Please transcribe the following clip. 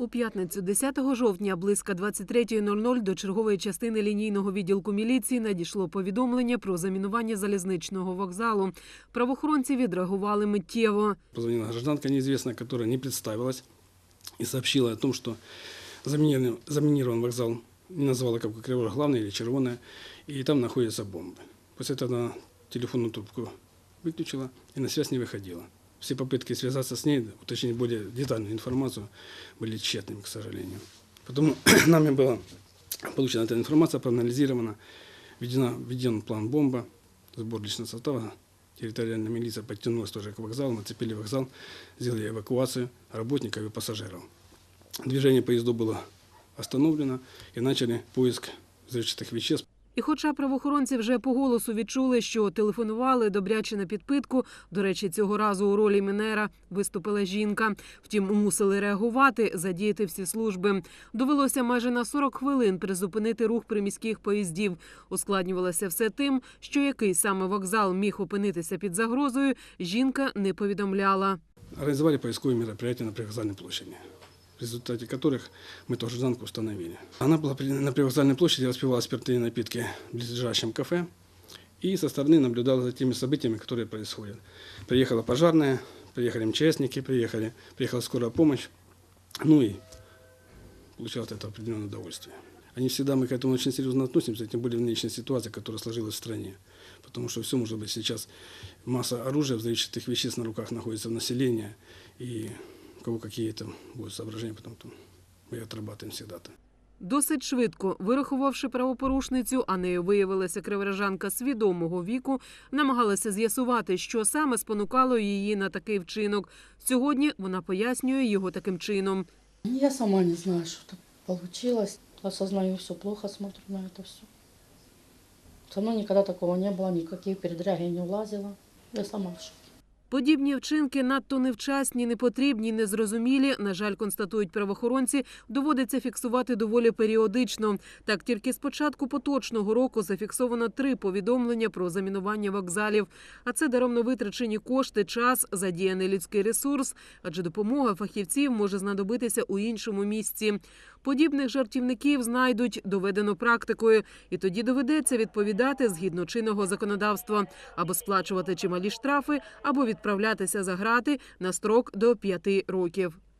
У п'ятницю 10 жовтня близько 23.00 до чергової частини лінійного відділку міліції надійшло повідомлення про замінування залізничного вокзалу. Правоохоронці відреагували миттєво. Позвонила гражданка неизвестная, которая не представилась и сообщила о том, что заминирован, заминирован вокзал, не назвала как Кривое главное или Червоное, и там находятся бомбы. После этого она телефонную трубку выключила и на связь не выходила. Все попытки связаться с ней, уточнить более детальную информацию, были тщетными, к сожалению. Потому нами была получена эта информация, проанализирована, введена, введен план бомба, сбор личного состава, территориальная милиция подтянулась тоже к вокзалу, нацепили вокзал, сделали эвакуацию работников и пассажиров. Движение поездов было остановлено и начали поиск взрывчатых веществ. І хоча правоохоронці вже по голосу відчули, що телефонували добряче на підпитку, до речі, цього разу у ролі Мінера виступила жінка. Втім, мусили реагувати, задіяти всі служби. Довелося майже на 40 хвилин призупинити рух приміських поїздів. Ускладнювалося все тим, що який саме вокзал міг опинитися під загрозою, жінка не повідомляла. Организовали поисковые мероприятия на привокзальной площади, результате которых мы эту гражданку установили. Она была на привокзальной площади, распивала спиртные напитки в ближайшем кафе и со стороны наблюдала за теми событиями, которые происходят. Приехала пожарная, приехали МЧСники, приехали, приехала скорая помощь, ну и получала от этого определенное удовольствие. Они всегда, мы к этому очень серьезно относимся, тем более в нынешней ситуации, которая сложилась в стране. Потому что все может быть сейчас масса оружия, взрывчатых веществ на руках находится в населении, и у кого какие то будут соображения, потом то мы их отрабатываем всегда-то. Досить швидко, вирахувавши правопорушницю, а нею виявилася криворожанка свідомого віку, намагалася з'ясувати, що саме спонукало її на такий вчинок. Сьогодні вона пояснює його таким чином. Я сама не знаю, что так получилось. Осознаю все, плохо смотрю на это все. Со мной никогда такого не было, никаких передряг я не влазила. Я сама в шоке. Подібні вчинки надто невчасні, непотрібні, незрозумілі. На жаль, констатують правоохоронці, доводиться фіксувати доволі періодично. Так, тільки з початку поточного року зафіксовано три повідомлення про замінування вокзалів. А це даремно витрачені кошти, час, задіяний людський ресурс, адже допомога фахівців може знадобитися у іншому місці. Подібних жартівників знайдуть доведено практикою, і тоді доведеться відповідати згідно чинного законодавства або сплачувати чималі штрафи, або відправлятися за грати на строк до п'яти років.